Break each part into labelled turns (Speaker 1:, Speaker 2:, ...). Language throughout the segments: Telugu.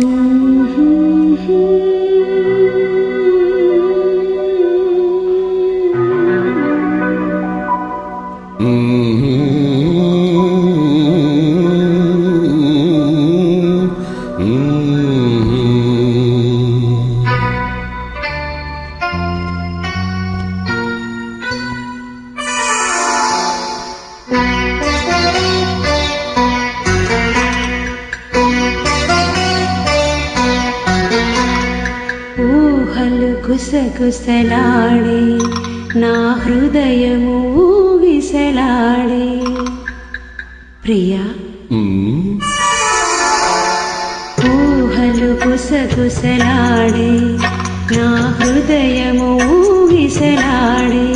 Speaker 1: ఊహలు గుసగుసలాడే నా హృదయము విసలాడే ప్రియా ఊహలు గుసగుసలాడే నా హృదయము
Speaker 2: విసలాడే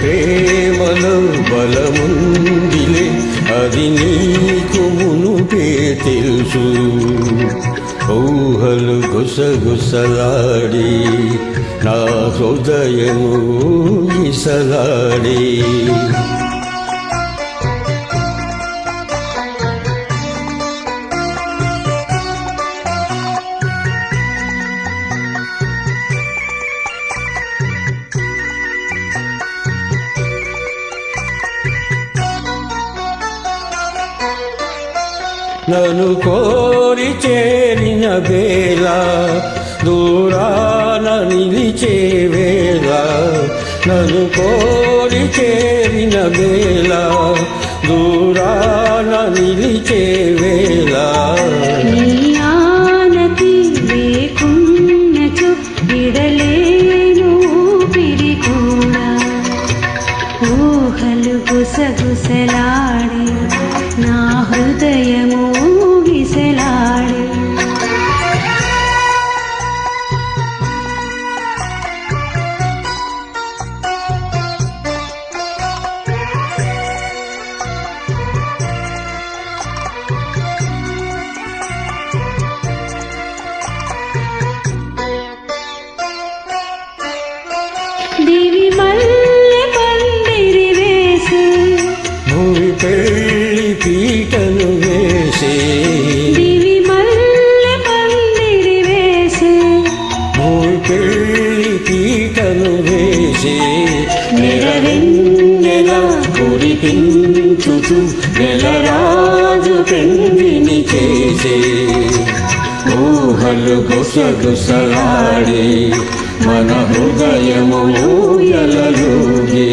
Speaker 2: ప్రేమలో బలముందిలే అది నీకు మునుపే తెలుసు. ఊహలు గుసగుసలాడి నా హృదయము ఇసలాడి నను కోరి చేరిన వేళ దూరాన నిలిచే వేళ నను కోరి చేరిన వేళ దూరాన నిలిచే వేళ.
Speaker 1: నీ ఊహలు గుసగుసలాడి దివి మల్లె పందిరి వేసి.
Speaker 2: భూమి పెళ్ళి పీటను వేసే.
Speaker 1: దివి మల్లె పందిరి వేసి.
Speaker 2: భూమి పెళ్ళి పీటను వేసే. నెరవెన్నెల కురిపించుచు నెలరాజు పెండిని చేసే. ఊహలు గుసగుసలాడి మన హృదయము ఊయలలోగే